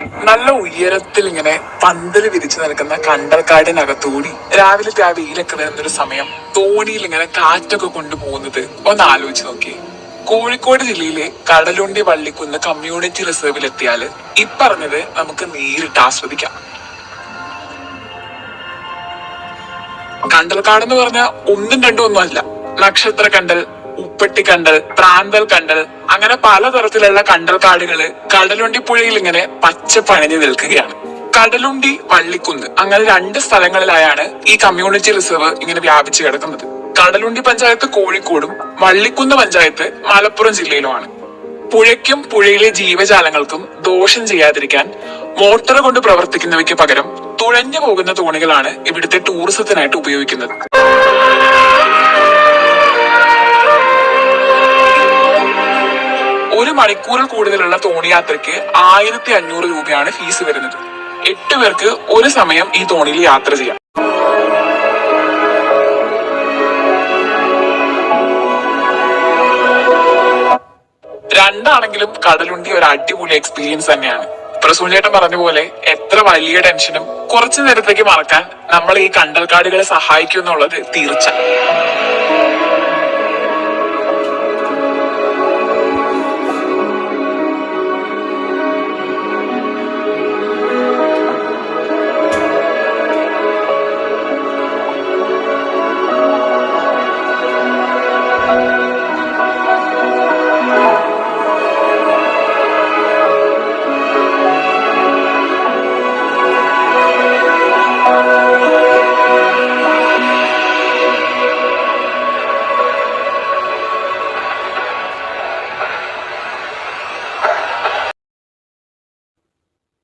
നല്ല ഉയരത്തിൽ ഇങ്ങനെ പന്തൽ വിരിച്ചു നിൽക്കുന്ന കണ്ടൽക്കാടിനകത്തൂടി രാവിലത്തെ ആ വെയിലൊക്കെ വരുന്നൊരു സമയം തോണിയിൽ ഇങ്ങനെ കാറ്റൊക്കെ കൊണ്ടുപോകുന്നത് ഒന്ന് ആലോചിച്ച് നോക്കിയേ. കോഴിക്കോട് ജില്ലയിലെ കടലുണ്ടി വള്ളിക്കുന്ന് കമ്മ്യൂണിറ്റി റിസർവിൽ എത്തിയാൽ ഇപ്പറഞ്ഞത് നമുക്ക് നേരിട്ട് ആസ്വദിക്കാം. കണ്ടൽക്കാട് എന്ന് പറഞ്ഞ ഒന്നും രണ്ടും ഒന്നും അല്ല. നക്ഷത്ര കണ്ടൽ ഉപ്പട്ടി കണ്ടൽ പ്രാന്തൽ കണ്ടൽ അങ്ങനെ പലതരത്തിലുള്ള കണ്ടൽ കാടുകൾ കടലുണ്ടി പുഴയിൽ ഇങ്ങനെ പച്ച പണിഞ്ഞു നിൽക്കുകയാണ്. കടലുണ്ടി വള്ളിക്കുന്ന് അങ്ങനെ രണ്ട് സ്ഥലങ്ങളിലായാണ് ഈ കമ്മ്യൂണിറ്റി റിസർവ് ഇങ്ങനെ വ്യാപിച്ചു കിടക്കുന്നത്. കടലുണ്ടി പഞ്ചായത്ത് കോഴിക്കോടും വള്ളിക്കുന്ന് പഞ്ചായത്ത് മലപ്പുറം ജില്ലയിലുമാണ്. പുഴയ്ക്കും പുഴയിലെ ജീവജാലങ്ങൾക്കും ദോഷം ചെയ്യാതിരിക്കാൻ മോട്ടോർ കൊണ്ട് പ്രവർത്തിക്കുന്നവയ്ക്ക് പകരം തുഴഞ്ഞു പോകുന്ന തോണികളാണ് ഇവിടുത്തെ ടൂറിസത്തിനായിട്ട് ഉപയോഗിക്കുന്നത്. മണിക്കൂറിൽ കൂടുതലുള്ള തോണി യാത്രയ്ക്ക് ആയിരത്തി അഞ്ഞൂറ് രൂപയാണ് ഫീസ് വരുന്നത്. എട്ട് പേർക്ക് ഒരു സമയം ഈ തോണിയിൽ യാത്ര ചെയ്യാം. രണ്ടാണെങ്കിലും കടലുണ്ടി ഒരു അടിപൊളി എക്സ്പീരിയൻസ് തന്നെയാണ്. പ്രസൂചേട്ടൻ പറഞ്ഞ പോലെ എത്ര വലിയ ടെൻഷനും കുറച്ചു നേരത്തേക്ക് മറക്കാൻ നമ്മൾ ഈ കണ്ടൽക്കാടുകളെ സഹായിക്കും എന്നുള്ളത് തീർച്ച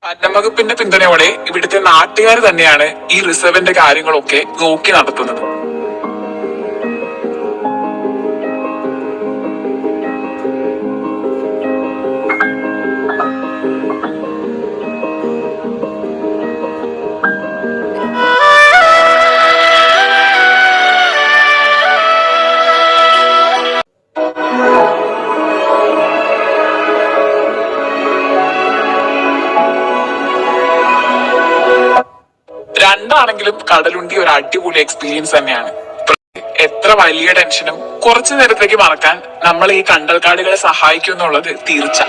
വനംവകുപ്പിന്റെ പിന്തുണയോടെ ഇവിടുത്തെ നാട്ടുകാർ തന്നെയാണ് ഈ റിസർവിന്റെ കാര്യങ്ങളൊക്കെ നോക്കി നടത്തുന്നത്. രണ്ടാണെങ്കിലും കടലുണ്ടി ഒരു അടിപൊളി എക്സ്പീരിയൻസ് തന്നെയാണ്. എത്ര വലിയ ടെൻഷനും കുറച്ചു നേരത്തേക്ക് മറക്കാൻ നമ്മൾ ഈ കണ്ടൽക്കാടുകളെ സഹായിക്കും എന്നുള്ളത് തീർച്ച.